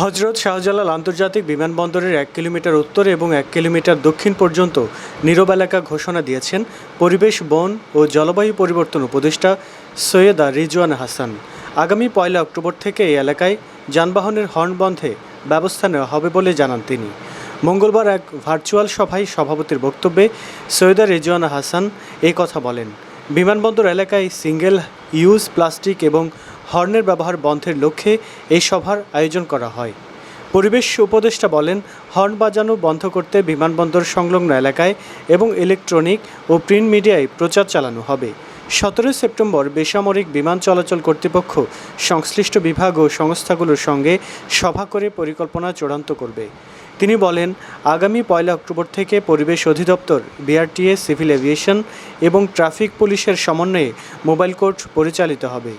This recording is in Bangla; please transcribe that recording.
হজরত শাহজালাল আন্তর্জাতিক বিমানবন্দরের এক কিলোমিটার উত্তর এবং এক কিলোমিটার দক্ষিণ পর্যন্ত নীরব এলাকা ঘোষণা দিয়েছেন পরিবেশ, বন ও জলবায়ু পরিবর্তন উপদেষ্টা সৈয়দা রিজওয়ান হাসান। আগামী পয়লা অক্টোবর থেকে এই এলাকায় যানবাহনের হর্ন বন্ধে ব্যবস্থা নেওয়া হবে বলে জানান তিনি। মঙ্গলবার এক ভার্চুয়াল সভায় সভাপতির বক্তব্যে সৈয়দা রিজওয়ানা হাসান এই কথা বলেন। বিমানবন্দর এলাকায় সিঙ্গেল ইউজ প্লাস্টিক এবং হর্নের ব্যবহার বন্ধের লক্ষ্যে এই সভার আয়োজন করা হয়। পরিবেশ উপদেষ্টা বলেন, হর্ন বাজানো বন্ধ করতে বিমানবন্দর সংলগ্ন এলাকায় এবং ইলেকট্রনিক ও প্রিন্ট মিডিয়ায় প্রচার চালানো হবে। সতেরোই সেপ্টেম্বর বেসামরিক বিমান চলাচল কর্তৃপক্ষ সংশ্লিষ্ট বিভাগ ও সংস্থাগুলোর সঙ্গে সভা করে পরিকল্পনা চূড়ান্ত করবে। তিনি বলেন, আগামী পয়লা অক্টোবর থেকে পরিবেশ অধিদপ্তর, বিআরটিএ, সিভিল এভিয়েশন এবং ট্রাফিক পুলিশের সমন্বয়ে মোবাইল কোর্ট পরিচালিত হবে।